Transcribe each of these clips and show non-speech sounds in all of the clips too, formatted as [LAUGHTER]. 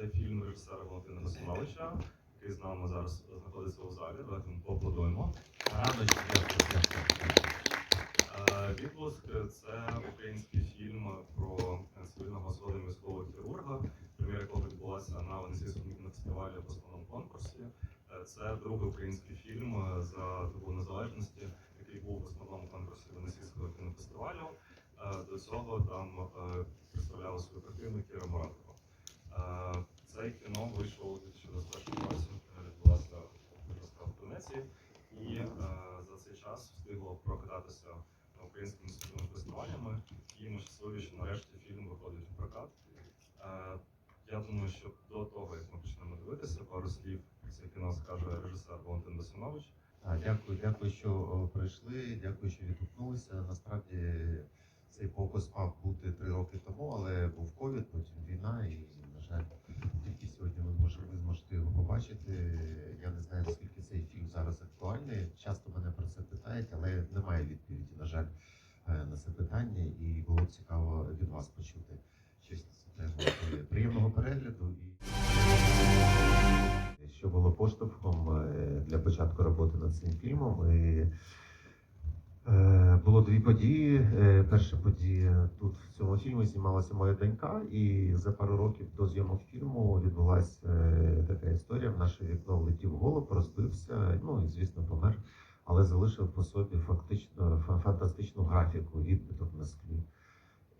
Це фільм режисера Валентина Васильовича, який з нами зараз знаходиться у залі. Давайте ми поаплодуємо. Е, Відпуск це український фільм про цивільного свого міського хірурга, прем'єра якого відбулася на Венеційському кінофестивалі в основному конкурсі. Е, Це другий український фільм е, за добу незалежності, який був в основному конкурсі Венеційського кінофестивалю. До цього там представляла свою картину Кіра Муратова. Е, Це кіно вийшло у 2021 році, е, відбулася виставка в Венеції, і е, за цей час встигло прокататися українськими музичними фестивалями, і ми щасливі, що нарешті фільм виходить у прокат. Е, Я думаю, що до того, як ми почнемо дивитися, пару слів це кіно скаже режисер Валентин Васинович. Дякую, дякую, що прийшли. Дякую, що відгукнулися. Насправді цей покус мав бути три роки тому, але був ковід, потім війна, і на жаль, тільки сьогодні ми можемо ви зможете його побачити. Я не знаю, наскільки цей фільм зараз актуальний. Часто мене про це питають, але немає відповіді, на жаль, е, на це питання, і було б цікаво від вас почути щось Приємного перегляду і що було поштовхом е, для початку роботи над цим фільмом. І, було дві події. Е, Перша подія тут в цьому фільмі знімалася моя донька, і за пару років до зйомок фільму відбулася е, така історія. В наше вікно влетів голуб, розбився, ну і звісно помер, але залишив по собі фактично фа- фантастичну графіку, відбиток на склі.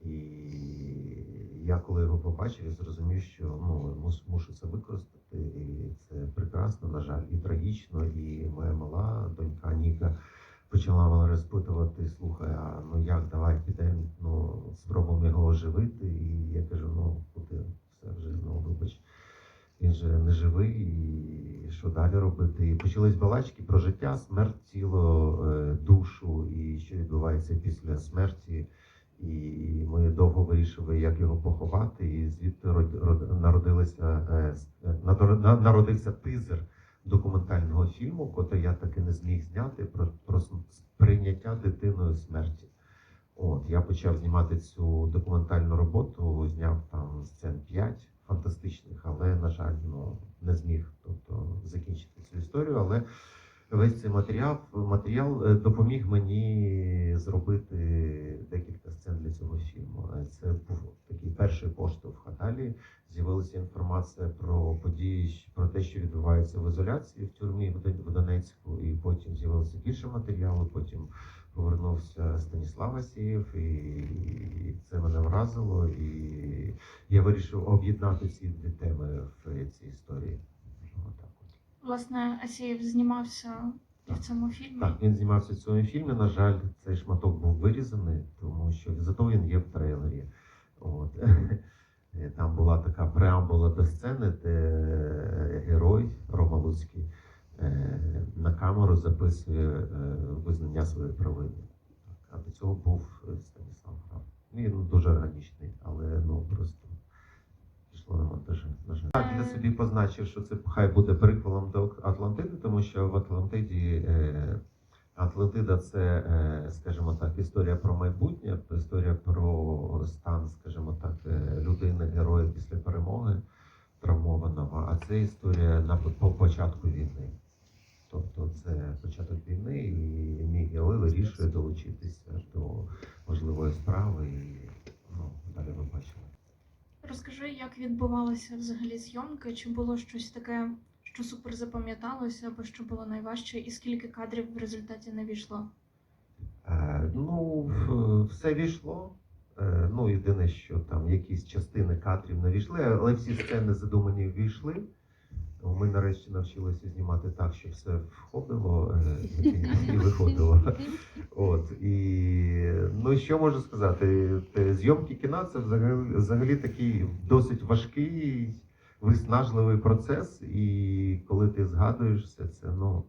І я коли його побачив, я зрозумів, що ну мушу це використати, і це прекрасно, на жаль, і трагічно. І моя мала донька Ніка почала мене розпитувати: слухай, а ну як, давай підемо, ну спробуємо його оживити. І я кажу: ну куди все вже ну вибач. Він же не живий, і що далі робити? І почались балачки про життя, смерть, тіло, е, душу, і що відбувається після смерті. І ми довго вирішили, як його поховати. І звідти род- род- народилися е, е, народився тизер документального фільму, котрий я таки не зміг зняти про, про сприйняття дитиною смерті. От я почав знімати цю документальну роботу, зняв там сцен 5 фантастичних, але на жаль, ну не зміг тобто закінчити цю історію. Але весь цей матеріал, матеріал е, допоміг мені зробити декілька сцен для цього фільму. Е, Це був такий перший поштовх. А з'явилася інформація про події, про те, що відбувається в ізоляції в тюрмі в Донецьку, і потім з'явилося більше матеріалу. Потім повернувся Станіслав Асієв, і це мене вразило. І я вирішив об'єднати ці дві теми в цій історії. Отак от. Власне, Асієв знімався в цьому фільмі. Так, він знімався в цьому фільмі. На жаль, цей шматок був вирізаний, тому що зато він є в трейлері. От. Е, [LAUGHS] Там була така преамбула до сцени, де герой Рома Луцький е, на камеру записує е, визнання своєї провини. А до цього був е, Станіслав Грав. Він дуже органічний, але ну просто На жаль. Так, я собі позначив, що це хай буде приквелом до Атлантиди, тому що в Атлантиді е, Атлантида це, е, скажімо так, історія про майбутнє, історія про стан, скажімо так, е, людини, героя після перемоги травмованого. А це історія на по початку війни. Тобто це початок війни, і мій герой вирішує долучитися до важливої справи. І ну, далі ви бачили. Розкажи, як відбувалися взагалі зйомки? Чи було щось таке, що супер запам'яталося, або що було найважче, і скільки кадрів в результаті не війшло? Е, ну, все війшло. Е, ну, єдине, що там якісь частини кадрів не війшли, але всі сцени задумані війшли. Ми нарешті навчилися знімати так, щоб все входило е, [LAUGHS] і виходило. От і ну що можу сказати? Зйомки кіна це взагалі, взагалі такий досить важкий, виснажливий процес. І коли ти згадуєш все це, ну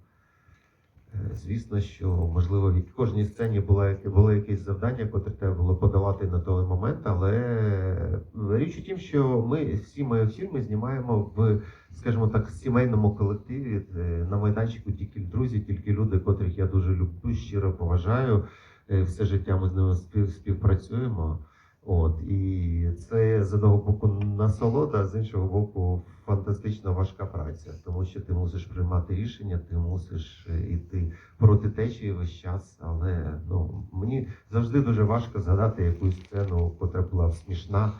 звісно, що можливо в кожній сцені було, було якесь завдання, котре треба було подолати на той момент. Але е, річ у тім, що ми всі мої фільми знімаємо в скажімо так, сімейному колективі е, на майданчику тільки друзі, тільки люди, котрих я дуже люблю, щиро поважаю. Е, Все життя ми з ними спів, співпрацюємо. От і це з одного боку насолода, а з іншого боку, фантастично важка праця, тому що ти мусиш приймати рішення, ти мусиш е, іти проти течії весь час. Але ну мені завжди дуже важко згадати якусь сцену, котра була смішна,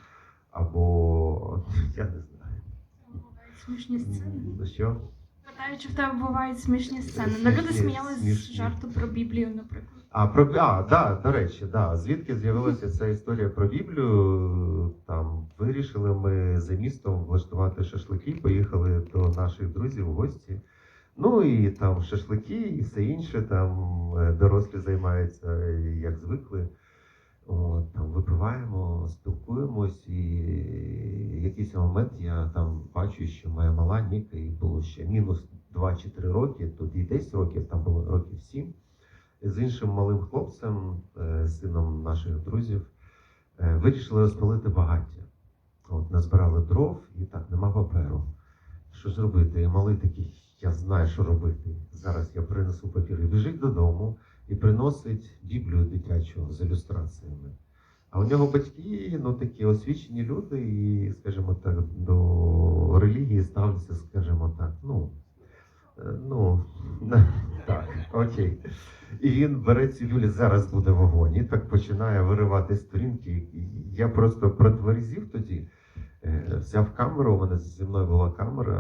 або [LAUGHS] я не знаю. Смішні сцени. Що? Чи в тебе бувають смішні сцени. Ну, люди Смішні, сміялись з смішні. жарту про Біблію, наприклад. А про а, да, до речі, да. Звідки з'явилася ця історія про Біблію? Там вирішили ми за містом влаштувати шашлики, поїхали до наших друзів в гості. Ну і там шашлики і все інше. Там е, дорослі займаються, е, як звикли. От, там випиваємо, спілкуємось, і якийсь момент я там бачу, що моя мала Ніка, їй було ще мінус 2 чи 3 роки, тоді 10 років, там було років 7 з іншим малим хлопцем, е, сином наших друзів, е, вирішили розпалити багаття. От назбирали дров і так, нема паперу. Що ж робити? І малий такий, я знаю, що робити. Зараз я принесу папір. І біжить додому і приносить Біблію дитячу з ілюстраціями. А у нього батьки, ну такі освічені люди, і, скажімо так, до релігії ставляться, скажімо так, ну, е, ну, [LAUGHS] так, окей. І він бере цю Юлі, зараз буде вогонь, і так починає виривати сторінки. Я просто протверзів тоді. е, Взяв камеру, у мене зі мною була камера,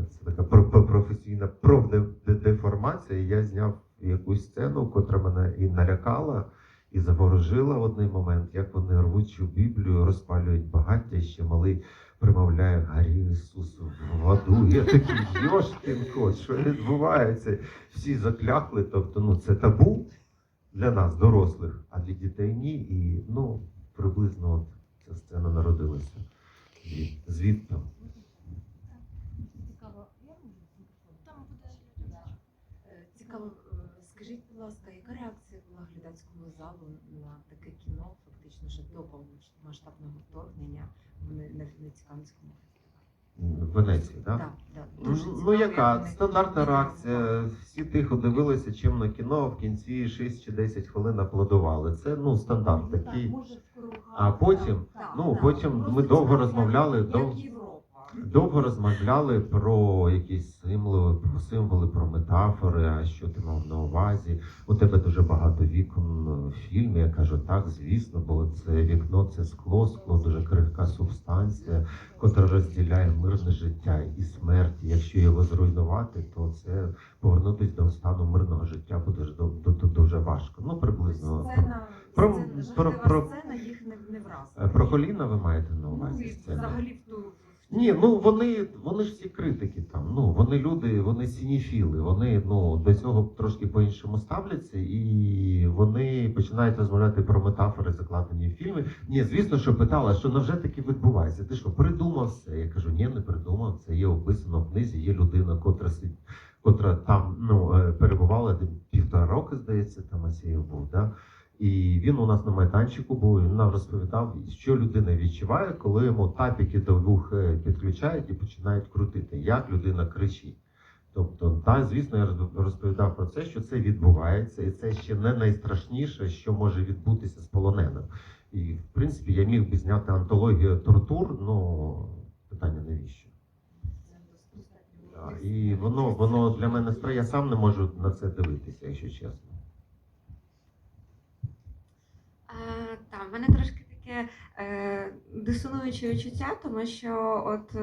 е, це така про- про- професійна профдеформація. і Я зняв якусь сцену, котра мене і налякала, і заворожила в один момент, як вони цю Біблію, розпалюють багаття, ще малий примовляє Гарі Ісус в воду. Я такий йошкін що відбувається? Всі закляхли, тобто ну це табу для нас, дорослих, а для дітей ні. І ну приблизно от ця сцена народилася. Звід- Звідти. Цікаво? Там буде Е, Цікаво, е, скажіть, будь ласка, яка реакція була глядацького залу на таке кіно, фактично ще до повномасштабного вторгнення в Не- Не- фестивалі? В Венеції, так? Так, так. Ну, Дуже Ну, цікаво, яка як стандартна реакція. Всі тихо дивилися чимно кіно, в кінці 6 чи 10 хвилин аплодували. Це ну стандарт такий. А потім, Так, ну так. потім Просто ми довго цікаво, розмовляли, як дов-. Довго розмовляли про якісь символи, про символи, про метафори. А що ти мав на увазі? У тебе дуже багато вікон в фільмі. Я кажу, так, звісно, бо це вікно, це скло, скло дуже крихка субстанція, котра розділяє мирне життя і смерть. Якщо його зруйнувати, то це повернутися до стану мирного життя буде до- дуже важко. Ну приблизно Сцена, про- сцена, про- про- їх не, не вразила. Е, про коліна ви маєте на Ну, увазі і взагалі в. Ні, ну вони, вони ж всі критики там. Ну вони люди, вони сініфіли. Вони ну до цього трошки по-іншому ставляться, і вони починають розмовляти про метафори, закладені в фільмі. Ні, звісно, що питала, що невже таки відбувається? Ти що, придумав все? Я кажу, ні, не придумав. Це є описано в книзі. Є людина, котра котра там ну е, перебувала півтора роки, здається, там Асієв був. Да? І він у нас на майданчику був, він нам розповідав, що людина відчуває, коли йому тапіки до вух е, підключають і починають крутити, як людина кричить. Тобто, та, звісно, я розповідав про це, що це відбувається, і це ще не найстрашніше, що може відбутися з полоненим. І, в принципі, я міг би зняти антологію тортур, ну питання навіщо? І воно, воно для мене стра. Я сам не можу на це дивитися, якщо чесно. Е, Та, в мене трошки таке е, дисонуюче відчуття, тому що от е,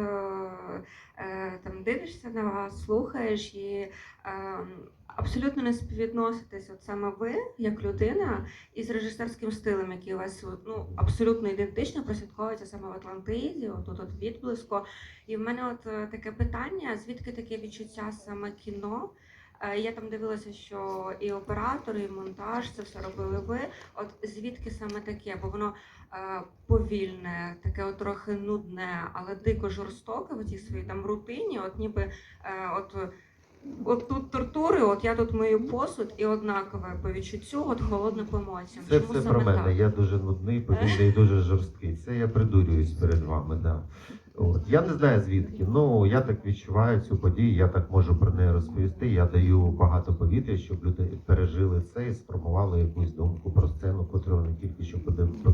е, там дивишся на вас, слухаєш і е, абсолютно не співвідноситесь от саме ви, як людина, із режисерським стилем, який у вас ну, абсолютно ідентично прослідковується саме в Атлантиді, отут от відблиско. І в мене от е, таке питання: звідки таке відчуття саме кіно? Е, Я там дивилася, що і оператор, і монтаж це все робили ви. От звідки саме таке? Бо воно е, повільне, таке от трохи нудне, але дико жорстоке в цій своїй там рутині. От ніби е, от, от тут тортури, от я тут мию посуд, і однакове по відчуттю, от холодне по емоціям. Це Чому все про мене. так? Я дуже нудний, повільний і дуже жорсткий. Це я придурююсь перед вами, да. От. Я не знаю звідки. Ну я так відчуваю цю подію, я так можу про неї розповісти. Я даю багато повітря, щоб люди пережили це і сформували якусь думку про сцену, котру вони тільки що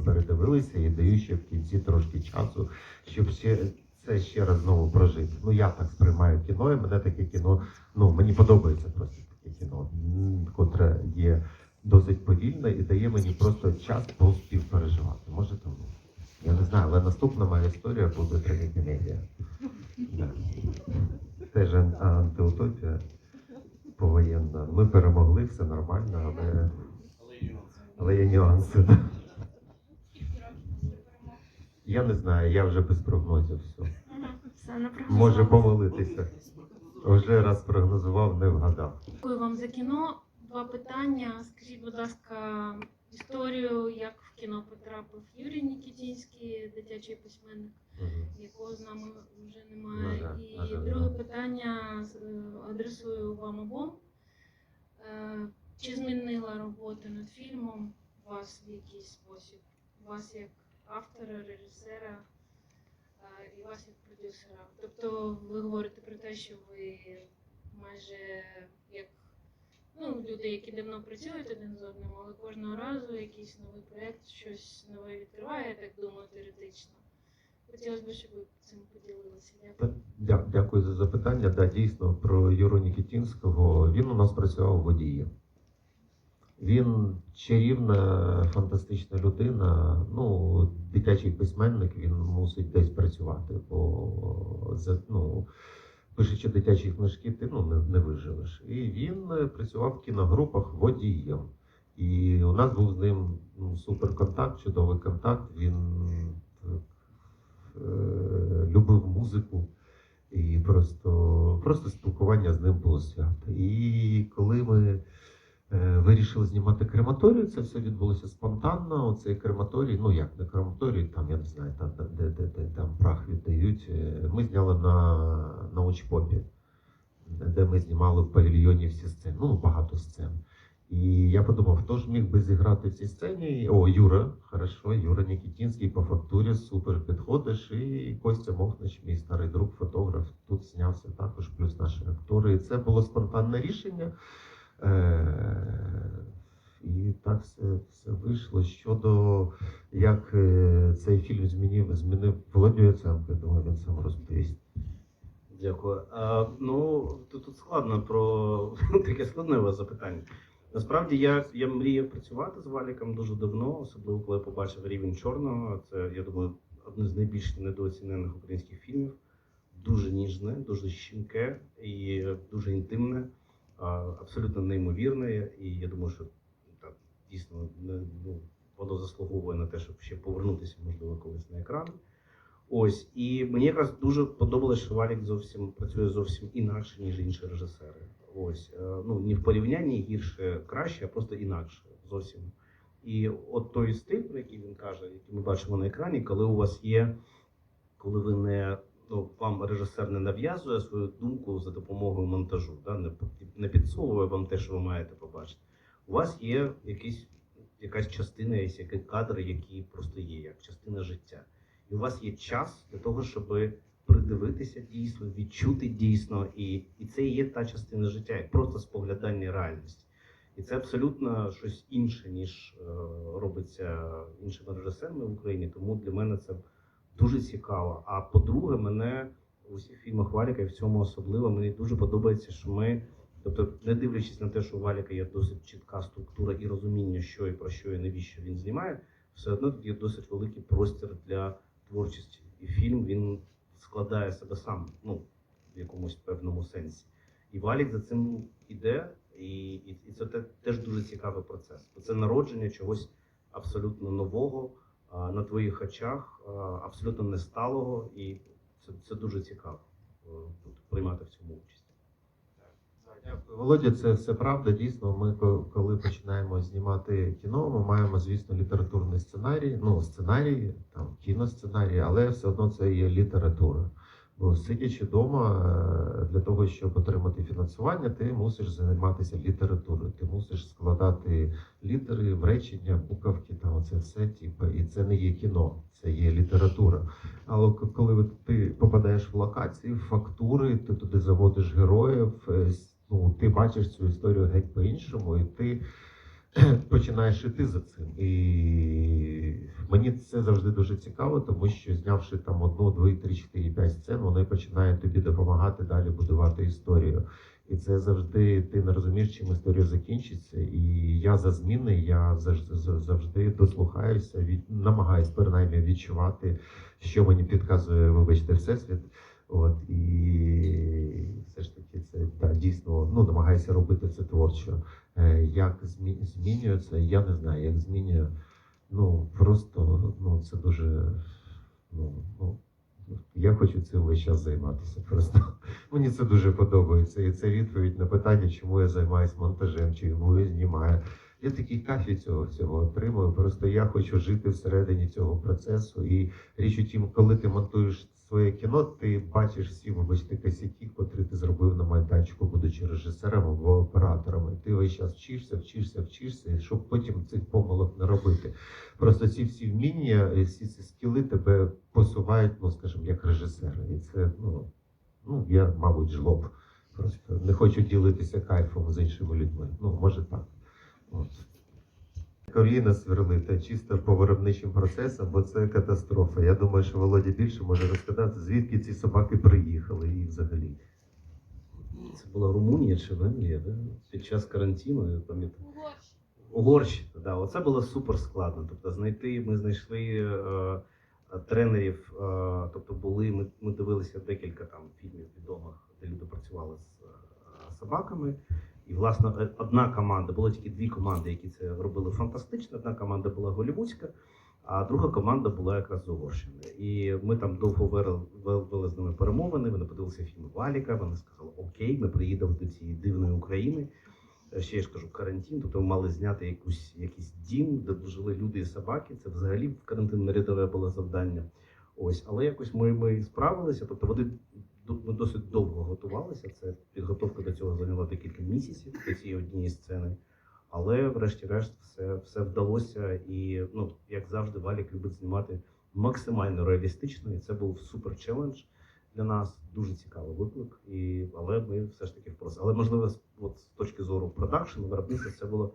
передивилися, і даю ще в кінці трошки часу, щоб ще це ще раз знову прожити. Ну я так сприймаю кіно, і мене таке кіно. Ну мені подобається просто таке кіно, котре є досить повільне і дає мені просто час співпереживати. Може тому. Я не знаю, але наступна моя історія буде трагікомедія. Теж антиутопія повоєнна. Ми перемогли, все нормально, але, але є нюанси. Я не знаю, я вже без прогнозів все. Може помилитися. Вже раз прогнозував, не вгадав. Дякую вам за кіно. Два питання. Скажіть, будь ласка, історію, як в кіно потрапив Юрій Нікітінський, дитячий письменник, якого з нами вже немає. І друге питання е, адресую вам обом. Е, Чи змінила робота над фільмом вас в якийсь спосіб? Вас як автора, режисера е, і вас як продюсера? Тобто ви говорите про те, що ви майже ну, люди, які давно працюють один з одним, але кожного разу якийсь новий проєкт, щось нове відкриває, я так думаю, теоретично. Хотілося б, щоб ви цим поділилися. Дякую. Дякую за запитання. Да, дійсно, про Юру Нікітінського. Він у нас працював водієм. Він чарівна, фантастична людина. Ну, дитячий письменник, він мусить десь працювати, бо ну, пишучи дитячі книжки, ти ну, не, не виживеш. І він е, працював в кіногрупах водієм. І у нас був з ним ну, суперконтакт, чудовий контакт. Він так, е, любив музику. І просто, просто спілкування з ним було свято. І коли ми вирішили знімати крематорію, це все відбулося спонтанно. Оцей крематорій, ну як не крематорій, там я не знаю, там де, де, де там прах віддають. Е, Ми зняли на, на учпопі, де ми знімали в павільйоні всі сцени, ну багато сцен. І я подумав, хто ж міг би зіграти в цій сцені? О, Юра, хорошо, Юра Нікітінський по фактурі, супер підходиш. І Костя Мохнич, мій старий друг, фотограф, тут знявся також, плюс наші актори. І це було спонтанне рішення. Е- і так все, все вийшло. Щодо як е, цей фільм змінив, змінив Володю Яценко, думаю, він сам розповість. Дякую. А, ну, тут, тут складно про [LAUGHS] таке складне у вас запитання. Насправді я, я мріяв працювати з Валіком дуже давно, особливо коли я побачив рівень чорного. Це, я думаю, один з найбільш недооцінених українських фільмів. Дуже ніжне, дуже щінке і дуже інтимне, абсолютно неймовірне. І я думаю, що так, дійсно ну, воно заслуговує на те, щоб ще повернутися, можливо, колись на екран. Ось, і мені якраз дуже подобалось, що Валік зовсім працює зовсім інакше, ніж інші режисери. Ось, е, ну не в порівнянні гірше, краще, а просто інакше зовсім. І от той стиль, про який він каже, який ми бачимо на екрані, коли у вас є, коли ви не ну, вам режисер не нав'язує свою думку за допомогою монтажу, да, не, не підсовує вам те, що ви маєте побачити. У вас є якийсь, якась частина, є кадр, який просто є, як частина життя. І у вас є час для того, щоб придивитися дійсно, відчути дійсно, і, і це є та частина життя, як просто споглядання реальності. І це абсолютно щось інше, ніж е, робиться іншими режисерами в Україні. Тому для мене це дуже цікаво. А по-друге, мене у всіх фільмах Валіка і в цьому особливо мені дуже подобається, що ми, тобто, не дивлячись на те, що у Валіка є досить чітка структура і розуміння, що і про що і навіщо він знімає, все одно тут є досить великий простір для творчості. І фільм він складає себе сам, ну, в якомусь певному сенсі. І Валік за цим іде, і, і, і це те- теж дуже цікавий процес. Бо це народження чогось абсолютно нового на твоїх очах, абсолютно несталого, і це, це дуже цікаво е, приймати в цьому участь. Дякую, Володя, це все правда. Дійсно, ми коли починаємо знімати кіно, ми маємо, звісно, літературний сценарій, ну, сценарій, там кіносценарій, але все одно це є література. Ну, сидячи вдома, для того, щоб отримати фінансування, ти мусиш займатися літературою. Ти мусиш складати літери в речення, буковки, там оце все, типу, і це не є кіно, це є література. Але коли ти попадаєш в локації, в фактури, ти туди заводиш героїв, е, ну, ти бачиш цю історію геть по-іншому, і ти [CLEARS THROAT] починаєш іти за цим. І мені це завжди дуже цікаво, тому що знявши там одну, дві, три, чотири, п'ять сцен, вони починають тобі допомагати далі будувати історію. І це завжди ти не розумієш, чим історія закінчиться. І я за зміни, я завжди, дослухаюся, від, намагаюсь принаймні відчувати, що мені підказує, вибачте, всесвіт. От і все ж таки це та, дійсно ну, намагаюся робити це творчо. Е, Як змі- змінюється, я не знаю, як змінює. Ну просто ну це дуже. Ну, ну я хочу цим весь час займатися. Просто [LAUGHS] мені це дуже подобається. І це відповідь на питання, чому я займаюся монтажем, чому я знімаю. Я такий кафі цього всього отримую. Просто я хочу жити всередині цього процесу. І річ у тім, коли ти монтуєш своє кіно, ти бачиш всі, вибачте, косяки, котрі ти зробив на майданчику, будучи режисером або оператором. І ти весь час вчишся, вчишся, вчишся, щоб потім цих помилок не робити. Просто ці всі вміння, всі ці скіли тебе посувають, ну скажімо, як режисера. І це ну, ну я, мабуть, жлоб. Просто не хочу ділитися кайфом з іншими людьми. Ну, може так. От. Коліна сверлити чисто по виробничим процесам, бо це катастрофа. Я думаю, що Володя більше може розказати, звідки ці собаки приїхали і взагалі. Це була Румунія чи Венгрія, да? під час карантину, я пам'ятаю. Угорщина, да, оце було супер складно. Тобто знайти, ми знайшли е, е, тренерів, е, тобто були, ми, ми дивилися декілька там фільмів відомих, де люди працювали з е, собаками. І, власне, одна команда, було тільки дві команди, які це робили фантастично. Одна команда була голівудська, а друга команда була якраз з Угорщини. І ми там довго вели, з ними перемовини. Вони подивилися фільм Валіка. Вони сказали, окей, ми приїдемо до цієї дивної України. Е, Ще я ж кажу, карантин, тобто ми мали зняти якусь, якийсь дім, де жили люди і собаки. Це взагалі в карантин рядове було завдання. Ось, але якось ми, ми справилися. Тобто вони ми досить довго готувалися. Це підготовка до цього зайняла декілька місяців до цієї однієї сцени. Але врешті-решт все, все вдалося. І ну, як завжди, Валік любить знімати максимально реалістично. І це був супер челендж для нас. Дуже цікавий виклик. І, але ми все ж таки впросили. Але можливо, от, з точки зору продакшену, виробництва, це була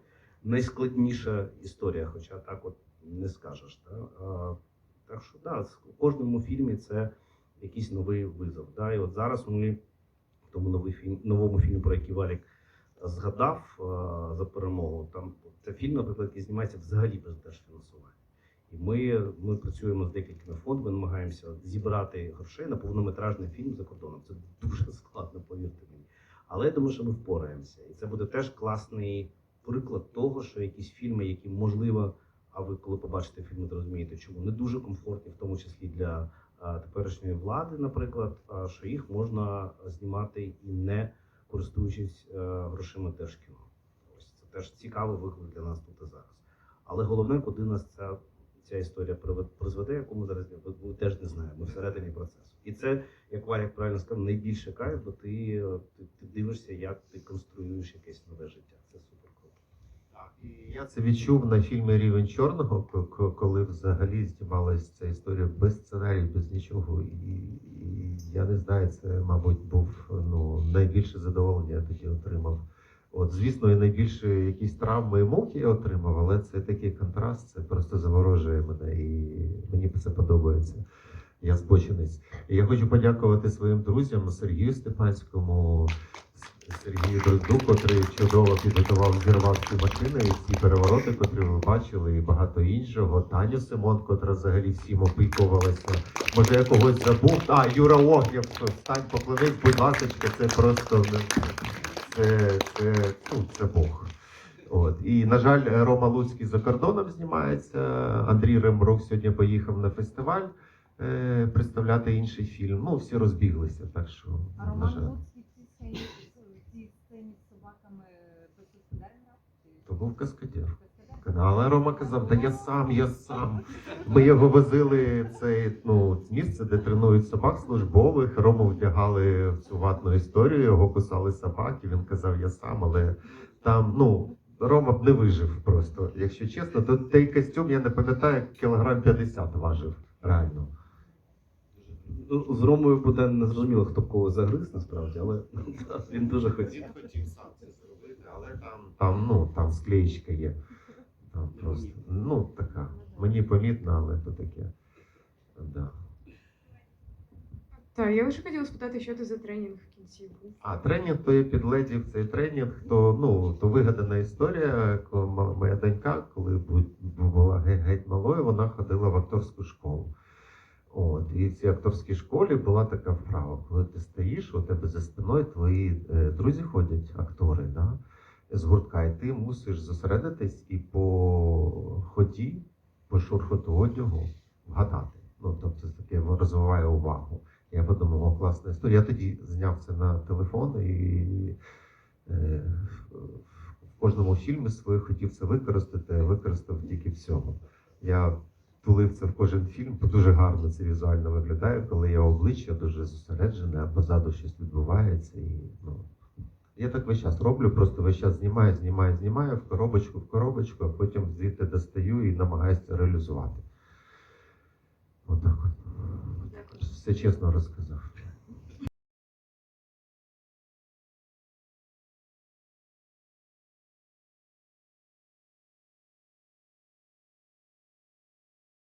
найскладніша історія, хоча так от не скажеш. Да? А, так що да, в кожному фільмі це якийсь новий визов. Да? І от зараз ми в тому новий фільм, новому фільмі, про який Валік згадав а, за перемогу. Там це фільм, наприклад, який знімається взагалі без держфінансування. І ми, ми працюємо з декількома фондами, намагаємося зібрати грошей на повнометражний фільм за кордоном. Це дуже складно, повірте мені. Але я думаю, що ми впораємося. І це буде теж класний приклад того, що якісь фільми, які можливо, а ви коли побачите фільм, ви зрозумієте, чому не дуже комфортні, в тому числі для теперішньої влади, наприклад, що їх можна знімати і не користуючись е, грошима держкіно. Ось це теж цікавий виклик для нас тут і зараз. Але головне, куди нас ця, ця історія призведе, яку ми зараз ми, теж не знаємо. Всередині процесу. І це, як Валік правильно сказав, найбільше кайф, бо ти, е, ти, ти дивишся, як ти конструюєш якесь нове життя. Це супер я це відчув на фільмі Рівень чорного, коли взагалі знімалася ця історія без сценарію, без нічого. І, і я не знаю, це, мабуть, був ну, найбільше задоволення я тоді отримав. От, звісно, і найбільше якісь травми і муки я отримав, але це такий контраст, це просто заворожує мене, і мені це подобається. Я збочинець. Я хочу подякувати своїм друзям Сергію Степанському, Сергію Дрозду, котрий чудово підготував зірвав ці машини і ці перевороти, котрі ви бачили, і багато іншого. Таню Симон, котра взагалі всім опікувалася. Може, я когось забув. А, Юра Огнєв, встань, поклонись, будь ласка, це просто не- це, це, ну, це Бог. От. І, на жаль, Рома Луцький за кордоном знімається. Андрій Рембрук сьогодні поїхав на фестиваль е, представляти інший фільм. Ну, всі розбіглися, так що, А на Роман жаль. Луцький в цій сцені, з собаками без господаря То був каскадер? Але Рома казав, та я сам, я сам. Ми його возили в це ну, місце, де тренують собак службових. Рому вдягали в цю ватну історію, його кусали собаки. Він казав, я сам, але там, ну, Рома б не вижив просто. Якщо чесно, то той костюм, я не пам'ятаю, кілограм 50 важив. Реально. Ну, З Ромою буде незрозуміло, хто кого загриз насправді, але [LAUGHS] він дуже хотів. Він хотів сам це зробити, але там, там, ну, там склеєчка є. Там просто, ну, така. Мені помітно, але то таке. Да. Так, я лише хотіла спитати, що це за тренінг в кінці був. А тренінг то є підлетів, цей тренінг, то ну то вигадана історія. Коли моя донька, коли була геть малою, вона ходила в акторську школу. От, і в цій акторській школі була така вправа, коли ти стоїш, у тебе за спиною твої е, друзі ходять, актори, да, з гуртка, і ти мусиш зосередитись і по ході, по шурхоту одягу вгадати. Ну, тобто таке розвиває увагу. Я подумав, о, класна історія. Я тоді зняв це на телефон і е, в кожному фільмі свою хотів це використати, використав тільки в цьому. Я тулив це в кожен фільм, бо дуже гарно це візуально виглядає, коли я обличчя дуже зосереджене, а позаду щось відбувається. І, ну, я так весь час роблю, просто весь час знімаю, знімаю, знімаю в коробочку, в коробочку, а потім звідти достаю і намагаюся реалізувати. Отак от. Все чесно розказав.